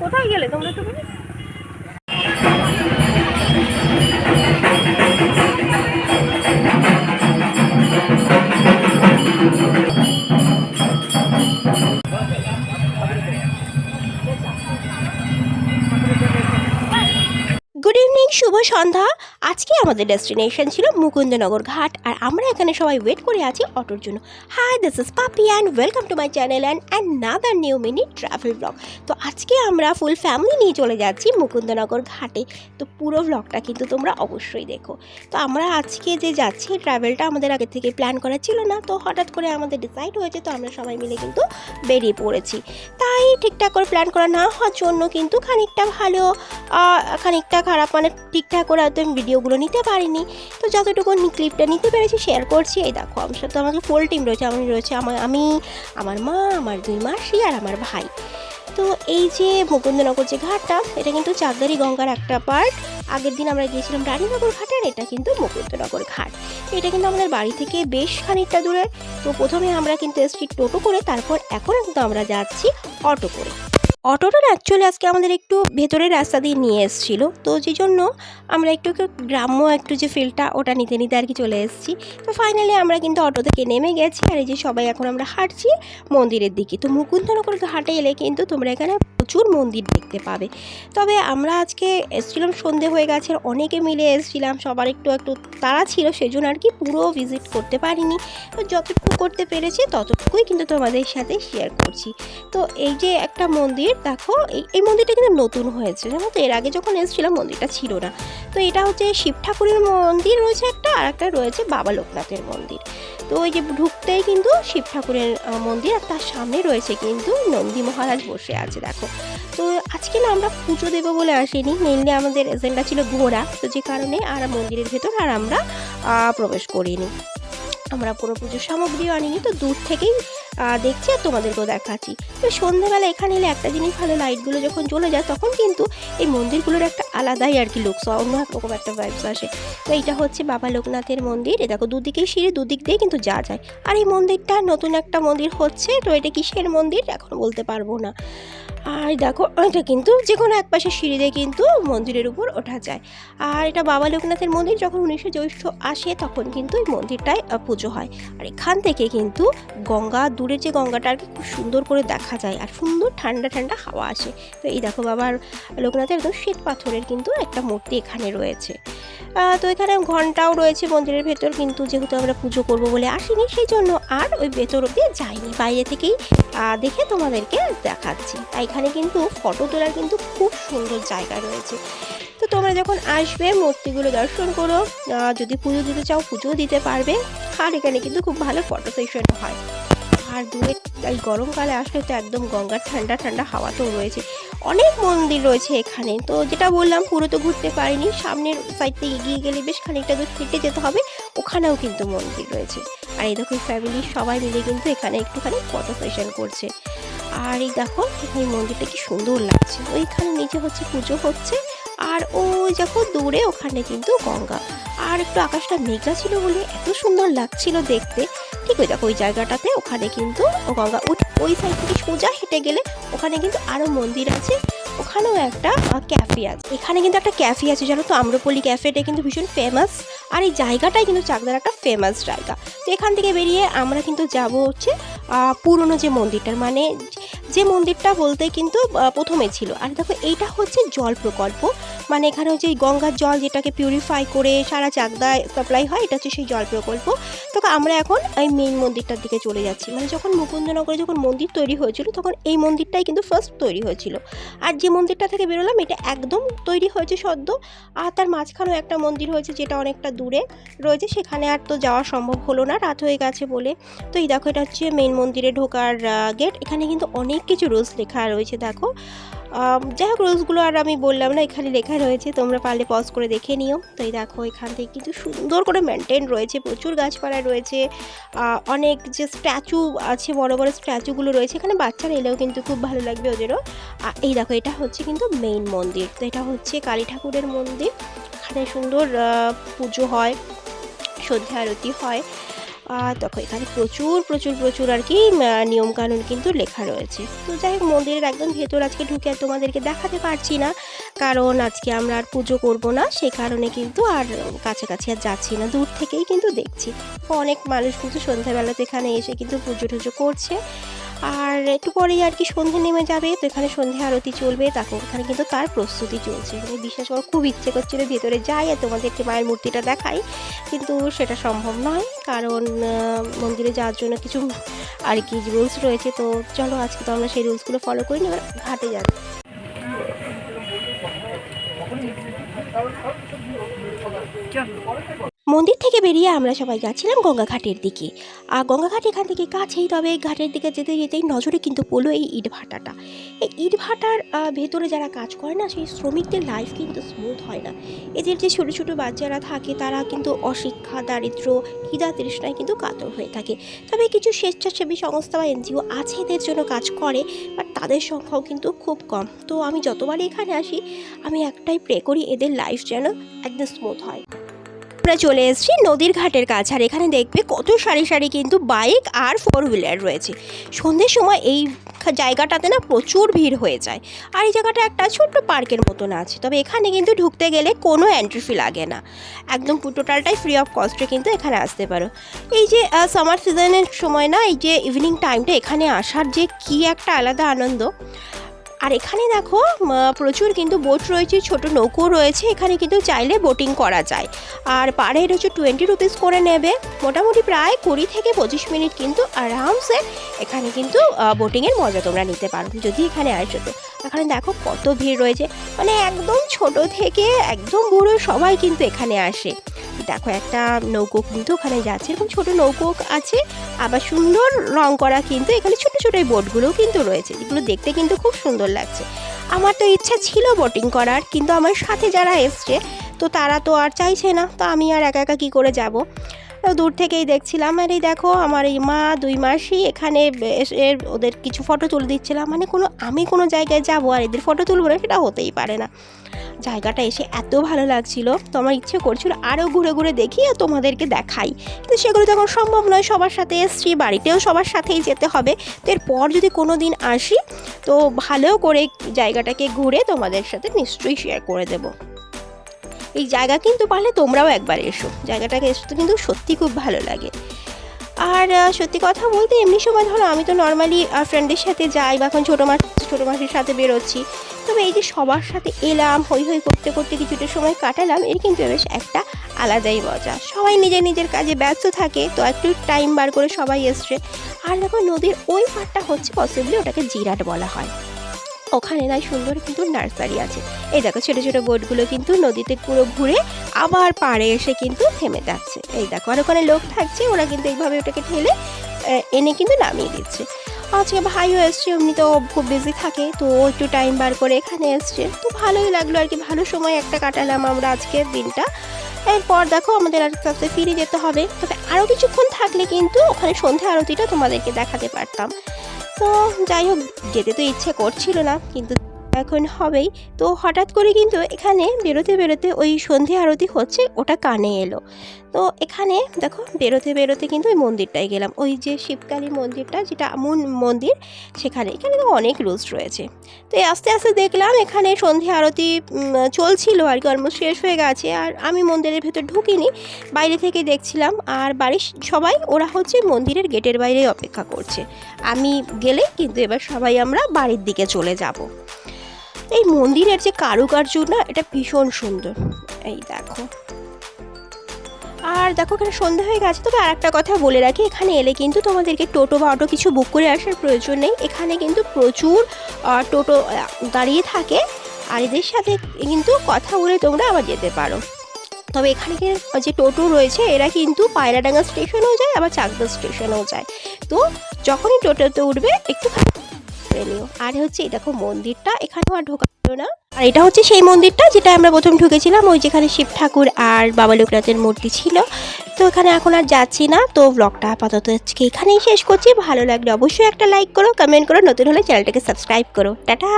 কোথায় গেলে তোমরা তো শুভ সন্ধ্যা। আজকে আমাদের ডেস্টিনেশন ছিল মুকুন্দনগর ঘাট আর আমরা এখানে সবাই ওয়েট করে আছি অটোর জন্য। Hi this is Papi and welcome to my channel and another new mini travel blog তো আজকে আমরা ফুল ফ্যামিলি নিয়ে চলে যাচ্ছি মুকুন্দনগর ঘাটে। তো পুরো ব্লগটা কিন্তু তোমরা অবশ্যই দেখো। তো আমরা আজকে যে যাচ্ছি ট্রাভেলটা আমাদের আগে থেকে প্ল্যান করা ছিল না। তো হঠাৎ করে আমাদের ডিসাইড হয়েছে, তো আমরা সবাই মিলে কিন্তু বেরিয়ে পড়েছি। তাই ঠিকঠাক করে প্ল্যান করা না হওয়ার জন্য কিন্তু খানিকটা ভালো খানিকটা খারাপ মানে ঠিকঠাক করে হয়তো আমি ভিডিওগুলো নিতে পারিনি। তো যতটুকু ক্লিপটা নিতে পেরেছি শেয়ার করছি। এই দেখো, আমার সাথে আমাকে ফুল টিম রয়েছে। আমি রয়েছে আমার, আমি, আমার মা, আমার দুই মাসি আর আমার ভাই। তো এই যে মুকুন্দনগর যে ঘাটটা, এটা কিন্তু চাকদারি গঙ্গার একটা পার্ট আগের দিন আমরা গিয়েছিলাম রানীনগর ঘাট আর এটা কিন্তু মুকুন্দনগর ঘাট। এটা কিন্তু আমাদের বাড়ি থেকে বেশ খানিকটা দূরে। তো প্রথমে আমরা কিন্তু এসছি টোটো করে, তারপর এখন কিন্তু আমরা যাচ্ছি অটো করে। অটোটা অ্যাকচুয়ালি আজকে আমাদের একটু ভেতরের রাস্তা দিয়ে নিয়ে এসেছিল। তো যে জন্য আমরা একটু গ্রাম্য একটু যে ফিলটা ওটা নিতে নিতে আর কি চলে এসেছি। তো ফাইনালি আমরা কিন্তু অটো থেকে নেমে গেছি আর এই যে সবাই এখন আমরা হাঁটছি মন্দিরের দিকে। তো মুকুন্দনগর ঘাটে এলে কিন্তু তোমরা এখানে প্রচুর মন্দির দেখতে পাবে। তবে আমরা আজকে এসেছিলাম, সন্ধে হয়ে গেছে, অনেকে মিলে এসেছিলাম, সবার একটু একটু তাড়া ছিল, সেজন্য আর কি পুরো ভিজিট করতে পারিনি। তো যতটুকু করতে পেরেছি ততটুকুই কিন্তু তোমাদের সাথে শেয়ার করছি। তো এই যে একটা মন্দির দেখো, এই মন্দিরটা কিন্তু নতুন হয়েছে, জানো তো? এর আগে যখন এসেছিলাম, মন্দিরটা ছিল না। তো এটা হচ্ছে শিব ঠাকুরের মন্দির রয়েছে একটা, আর একটা রয়েছে বাবা লোকনাথের মন্দির। তো ওই যে ঢুকতেই কিন্তু শিব ঠাকুরের মন্দির, আর তার সামনে রয়েছে কিন্তু নন্দী মহারাজ বসে আছে, দেখো। তো আজকে না আমরা পুজো দেবো বলে আসিনি মেনলি আমাদের এজেন্ডা ছিল ঘোরা। তো যে কারণে আর মন্দিরের ভেতর আর আমরা প্রবেশ করিনি। আমরা কোনো পুজোর সামগ্রীও আনিনি, তো দূর থেকেই দেখছি আর তোমাদেরকেও দেখাচ্ছি। তো সন্ধ্যেবেলা এখানে এলে একটা জিনিস ভালো লাইটগুলো যখন জ্বলে যায়, তখন কিন্তু এই মন্দিরগুলোর একটা আলাদাই আর কি লুকস অন্য রকম একটা ভাইবস আসে। তো এইটা হচ্ছে বাবা লোকনাথের মন্দির। এ দেখো, দুদিকেই সিঁড়ি, দুদিক দিয়ে কিন্তু যা যায়। আর এই মন্দিরটা নতুন একটা মন্দির হচ্ছে, তো এটা কিসের মন্দির? এখন বলতে পারব না। আর দেখো, এটা কিন্তু যে কোনো এক পাশে সিঁড়ি দিয়ে কিন্তু মন্দিরের উপর ওঠা যায়। আর এটা বাবা লোকনাথের মন্দির, যখন উনিশে জ্যৈষ্ঠ আসে, তখন কিন্তু এই মন্দিরটায় পুজো হয়। আর এখান থেকে কিন্তু গঙ্গা দূরের যে গঙ্গাটা আর কি খুব সুন্দর করে দেখা যায় আর সুন্দর ঠান্ডা ঠান্ডা হাওয়া আসে তো এই দেখো বাবার লোকনাথের একদম শ্বেত পাথরের কিন্তু একটা মূর্তি এখানে রয়েছে। তো এখানে ঘন্টাও রয়েছে মন্দিরের ভেতর, কিন্তু যেহেতু আমরা পুজো করব বলে আসিনি সেই জন্য আর ওই ভেতর অব্দি যাইনি। বাইরে থেকেই দেখে তোমাদেরকে দেখাচ্ছি। তাই এখানে কিন্তু ফটো তোলার কিন্তু খুব সুন্দর জায়গা রয়েছে। তো তোমরা যখন আসবে, মূর্তিগুলো দর্শন করো। যদি পুজো দিতে চাও, পুজোও দিতে পারবে। আর এখানে কিন্তু খুব ভালো ফটো সেশন হয়। আর দূরে এই গরমকালে আসলে তো একদম গঙ্গার ঠান্ডা ঠান্ডা হাওয়া তো রয়েছে। অনেক মন্দির রয়েছে এখানে। তো যেটা বললাম, পুরো তো ঘুরতে পারিনি। সামনের সাইড থেকে এগিয়ে গেলে বেশ খানিকটা দূর হেঁটে যেতে হবে। ওখানেও কিন্তু মন্দির রয়েছে। আর এই দেখো ফ্যামিলির সবাই মিলে কিন্তু এখানে একটুখানি ফটো সেশন করছে। আর এই দেখো, এখানে মন্দিরটা কি সুন্দর লাগছে। ওইখানে নিচে হচ্ছে পুজো হচ্ছে। আর ওই দেখো, দূরে ওখানে কিন্তু গঙ্গা। আর একটু আকাশটা মেঘলা ছিল বলে এত সুন্দর লাগছিল দেখতে। ঠিক ওই দেখো, ওই জায়গাটাতে ওখানে কিন্তু গঙ্গা উঠ ওই সাইড থেকে সোজা হেঁটে গেলে ওখানে কিন্তু আরও মন্দির আছে, ওখানেও একটা ক্যাফে আছে। এখানে কিন্তু একটা ক্যাফে আছে, জানো তো? আম্রপল্লী ক্যাফেটা কিন্তু ভীষণ ফেমাস আর এই জায়গাটাই কিন্তু চাকদার একটা ফেমাস জায়গা। তো এখান থেকে বেরিয়ে আমরা কিন্তু যাব হচ্ছে পুরনো যে মন্দিরটার মানে যে মন্দিরটা বলতে কিন্তু প্রথমে ছিল। আর দেখো, এইটা হচ্ছে জল প্রকল্প। মানে এখানে হচ্ছে এই গঙ্গার জল যেটাকে পিউরিফাই করে সারা চাকদায় সাপ্লাই হয়, এটা হচ্ছে সেই জল প্রকল্প। তো আমরা এখন এই মেইন মন্দিরটার দিকে চলে যাচ্ছি। মানে যখন মুকুন্দনগরে যখন মন্দির তৈরি হয়েছিল, তখন এই মন্দিরটাই কিন্তু ফার্স্ট তৈরি হয়েছিল। আর যে মন্দিরটা থেকে বেরোলাম, এটা একদম তৈরি হয়েছে সদ্য। আর তার মাঝখানেও একটা মন্দির হয়েছে, যেটা অনেকটা দূরে রয়েছে। সেখানে আর তো যাওয়া সম্ভব হলো না, রাত হয়ে গেছে বলে। তো এই দেখো, এটা হচ্ছে মেইন মন্দিরে ঢোকার গেট এখানে কিন্তু অনেক কিছু রুলস লেখা রয়েছে, দেখো। যাই হোক রুলসগুলো আর আমি বললাম না, এখানে লেখা রয়েছে, তোমরা পারলে পজ করে দেখে নিও। তো এই দেখো, এখান থেকে কিন্তু সুন্দর করে মেনটেন রয়েছে, প্রচুর গাছপালা রয়েছে। অনেক যে স্ট্যাচু আছে, বড় বড় স্ট্যাচুগুলো রয়েছে, এখানে বাচ্চারা এলেও কিন্তু খুব ভালো লাগবে ওদেরও। এই দেখো, এটা হচ্ছে কিন্তু মেইন মন্দির। তো এটা হচ্ছে কালী ঠাকুরের মন্দির। এখানে সুন্দর পুজো হয়, সন্ধ্যা আরতি হয়। দেখো, এখানে প্রচুর প্রচুর প্রচুর আর কি নিয়মকানুন কিন্তু লেখা রয়েছে। তো যাই হোক, মন্দিরের একদম ভেতর আজকে ঢুকে আর তোমাদেরকে দেখাতে পারছি না, কারণ আজকে আমরা আর পুজো করব না সেই কারণে কিন্তু আর কাছাকাছি আর যাচ্ছি না, দূর থেকেই কিন্তু দেখছি। অনেক মানুষ কিন্তু সন্ধ্যাবেলাতে এখানে এসে কিন্তু পুজো টুজো করছে। আর একটু পরেই আর কি সন্ধে নেমে যাবে, তো এখানে সন্ধে আরতি চলবে তাকে এখানে কিন্তু তার প্রস্তুতি চলছে। মানে বিশ্বাস আমার খুব ইচ্ছে করছিল ভেতরে যাই আর তোমাদেরকে মায়ের মূর্তিটা দেখাই, কিন্তু সেটা সম্ভব নয়। কারণ মন্দিরে যাওয়ার জন্য কিছু আর কি রুলস রয়েছে, তো চলো আজকে তো আমরা সেই রুলসগুলো ফলো করি এবার ঘাটে যাচ্ছি মন্দির থেকে বেরিয়ে আমরা সবাই যাচ্ছিলাম গঙ্গাঘাটের দিকে। আর গঙ্গাঘাট এখান থেকে কাছেই, তবে ঘাটের দিকে যেতে যেতেই নজরে কিন্তু পড়ল এই ইট ভাটাটা। এই ইট ভাটার ভেতরে যারা কাজ করে না, সেই শ্রমিকদের লাইফ কিন্তু স্মুথ হয় না। এদের যে ছোটো ছোটো বাচ্চারা থাকে, তারা কিন্তু অশিক্ষা, দারিদ্র খিদা তৃষ্ণায় কিন্তু কাতর হয়ে থাকে। তবে কিছু স্বেচ্ছাসেবী সংস্থা বা এনজিও আছে এদের জন্য কাজ করে বাট তাদের সংখ্যাও কিন্তু খুব কম। তো আমি যতবারই এখানে আসি, আমি একটাই প্রে করি, এদের লাইফ যেন একদম স্মুথ হয়। আমরা চলে এসেছি নদীর ঘাটের কাছে। আর এখানে দেখবে কত সারি সারি কিন্তু বাইক আর ফোর হুইলার রয়েছে। সন্ধ্যের সময় এই জায়গাটাতে না প্রচুর ভিড় হয়ে যায়। আর এই জায়গাটা একটা ছোট্ট পার্কের মতন আছে। তবে এখানে কিন্তু ঢুকতে গেলে কোনো এন্ট্রি ফি লাগে না। একদম টোটালটাই ফ্রি অফ কস্টে কিন্তু এখানে আসতে পারো। এই যে সামার সিজনের সময় না এই যে ইভিনিং টাইমটা এখানে আসার যে কি একটা আলাদা আনন্দ। আর এখানে দেখো প্রচুর কিন্তু বোট রয়েছে, ছোট নৌকো রয়েছে, এখানে কিন্তু চাইলে বোটিং করা যায়। আর পার হেড হচ্ছে টোয়েন্টি রুপিস করে নেবে। মোটামুটি প্রায় কুড়ি থেকে পঁচিশ মিনিট কিন্তু আরামসে এখানে কিন্তু বোটিংয়ের মজা তোমরা নিতে পারো, যদি এখানে আসো তো। এখানে দেখো কত ভিড় রয়েছে মানে একদম ছোট থেকে একদম বুড়ো সবাই কিন্তু এখানে আসে। দেখো একটা নৌকো কিন্তু ওখানে যাচ্ছে, এরকম ছোট নৌকো আছে, আবার সুন্দর রং করা কিন্তু এখানে ছোট ছোট এই বোটগুলোও কিন্তু রয়েছে, যেগুলো দেখতে কিন্তু খুব সুন্দর লাগছে। আমার তো ইচ্ছা ছিল বোটিং করার, কিন্তু আমার সাথে যারা এসছে, তো তারা তো আর চাইছে না, তো আমি আর একা একা কী করে যাব? দূর থেকেই দেখছিলাম, আর এই দেখো, আমার এই মা, দুই মাসই এখানে এসে ওদের কিছু ফটো তুলে দিচ্ছিলাম। মানে কোনো, আমি কোনো জায়গায় যাব আর এদের ফটো তুলবো না, সেটা হতেই পারে না। জায়গাটা এসে এত ভালো লাগছিল। তো আমার ইচ্ছে করছিল আরও ঘুরে ঘুরে দেখি আর তোমাদেরকে দেখাই। কিন্তু সেগুলো তখন সম্ভব নয়, সবার সাথে এসছি, বাড়িতেও সবার সাথেই যেতে হবে। তো এরপর যদি কোনো দিন আসি, তো ভালো করে জায়গাটাকে ঘুরে তোমাদের সাথে নিশ্চয়ই শেয়ার করে দেব। এই জায়গা কিন্তু পারলে তোমরাও একবার এসো। জায়গাটাকে এসে কিন্তু সত্যি খুব ভালো লাগে। আর সত্যি কথা বলতে এমনি সময় ধরো আমি তো নর্মালি ফ্রেন্ডের সাথে যাই বা এখন ছোটো মাস ছোটো মাসের সাথে বেরোচ্ছি। তবে এই যে সবার সাথে এলাম, হই হই করতে করতে কিছুটা সময় কাটালাম, এর কিন্তু বেশ একটা আলাদাই মজা। সবাই নিজের নিজের কাজে ব্যস্ত থাকে, তো একটু টাইম বার করে সবাই এসছে। আর দেখো নদীর ওই পাড়টা হচ্ছে পসিবলি ওটাকে জিরাট বলা হয়। ওখানে নাই সুন্দর কিন্তু নার্সারি আছে। এই দেখো ছোটো ছোটো বোটগুলো কিন্তু নদীতে পুরো ঘুরে আবার পাড়ে এসে কিন্তু থেমে যাচ্ছে। এই দেখো আর ওখানে লোক থাকছে, ওরা কিন্তু এইভাবে ওটাকে ঠেলে এনে কিন্তু নামিয়ে দিচ্ছে। আজকে ভাইও এসছে, এমনি তো খুব বিজি থাকে, তো ও একটু টাইম বার করে এখানে এসছে। তো ভালোই লাগল আর কি, ভালো সময় একটা কাটালাম আমরা আজকের দিনটা। এরপর দেখো আমাদের আস্তে আস্তে ফিরে যেতে হবে। তবে আরও কিছুক্ষণ থাকলে কিন্তু ওখানে সন্ধ্যা আরতিটা তোমাদেরকে দেখাতে পারতাম। তো যাই হোক যেতে তো ইচ্ছে করছিল না কিন্তু এখন হবেই। তো হঠাৎ করে কিন্তু এখানে বেরোতে বেরোতে ওই সন্ধে আরতি হচ্ছে, ওটা কানে এলো। তো এখানে দেখো বেরোতে বেরোতে কিন্তু ওই মন্দিরটায় গেলাম। ওই যে শিবকালী মন্দিরটা, যেটা আমন মন্দির, সেখানে এখানে তো অনেক রুলস রয়েছে। তো আস্তে আস্তে দেখলাম এখানে সন্ধে আরতি চলছিল আর কি অলমোস্ট শেষ হয়ে গেছে। আর আমি মন্দিরের ভেতর ঢুকিনি, বাইরে থেকে দেখছিলাম। আর বাড়ির সবাই, ওরা হচ্ছে মন্দিরের গেটের বাইরেই অপেক্ষা করছে। আমি গেলে কিন্তু এবার সবাই আমরা বাড়ির দিকে চলে যাব। এই মন্দিরের যে কারুকার্য না, এটা ভীষণ সুন্দর। এই দেখো। আর দেখো, এখানে সন্ধ্যা হয়ে গেছে, তবে আর একটা কথা বলে রাখি, এখানে এলে কিন্তু তোমাদেরকে টোটো বা অটো কিছু বুক করে আসার প্রয়োজন নেই। এখানে কিন্তু প্রচুর টোটো দাঁড়িয়ে থাকে, আর এদের সাথে কিন্তু কথা বলে তোমরা আবার যেতে পারো। তবে এখানে যে টোটো রয়েছে, এরা কিন্তু পায়রাডাঙ্গা স্টেশনেও যায়, আবার চাকদা স্টেশনেও যায়। তো যখনই টোটোতে উঠবে একটু নিও আর হচ্ছে, এই দেখো মন্দিরটা, এখানেও আর ঢোকালো না। আর এটা হচ্ছে সেই মন্দিরটা যেটা আমরা প্রথম ঢুকেছিলাম, ওই যেখানে শিব ঠাকুর আর বাবা লোকনাথের মূর্তি ছিল। তো এখানে এখন আর যাচ্ছি না, তো ব্লগটা আপাতত আজকে এখানেই শেষ করছি। ভালো লাগলে অবশ্যই একটা লাইক করো কমেন্ট করো, নতুন হলে চ্যানেলটাকে সাবস্ক্রাইব করো। টাটা!